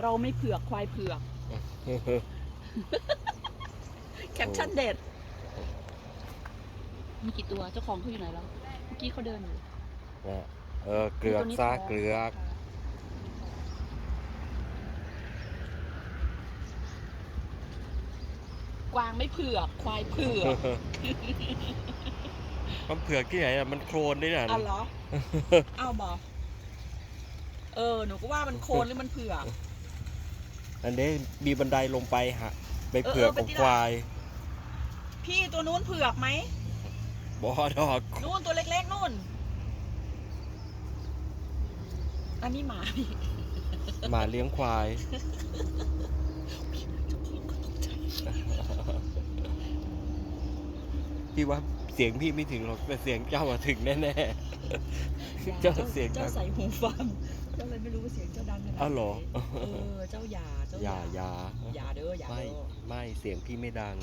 เราไม่เผือกควายเผือก แคปชั่นเด็ด มีกี่ตัวเจ้าของเขาอยู่ไหนแล้ว เมื่อกี้เขาเดินอยู่นะเออเกลือกตัวนี้ซาท้งเกลือกกวางไม่เผือกควายเผือก มันเผือกที่ไหนอะ มันโครนด้วยน่ะเอาเหรอเอาบอเออ หนูก็ว่ามันโคนหรือมันเผือก อันนี้มีบันไดลงไปฮะไปเออเผือกเออไปของที่ควาย พี่ตัวนู้นเผือกไหมบอดอกนู่นตัวเล็กๆนู่น อันนี้หมาพี่หมาเลี้ยงควายพี่ว่าเสียงพี่ไม่ถึงหรอกแต่เสียงเจ้าอะถึงแน่ๆเจ้าเสียงดัเจ้างใส่หูฟังเจ้าเลยไม่รู้ว่าเสียงเจ้าดังขนาดไหน อ้าวเหรอ เออเจ้าอย่าเจ้าอย่าอย่าอย่าเด้ออย่าไม่เด้อไม่เสียงพี่ไม่ดัง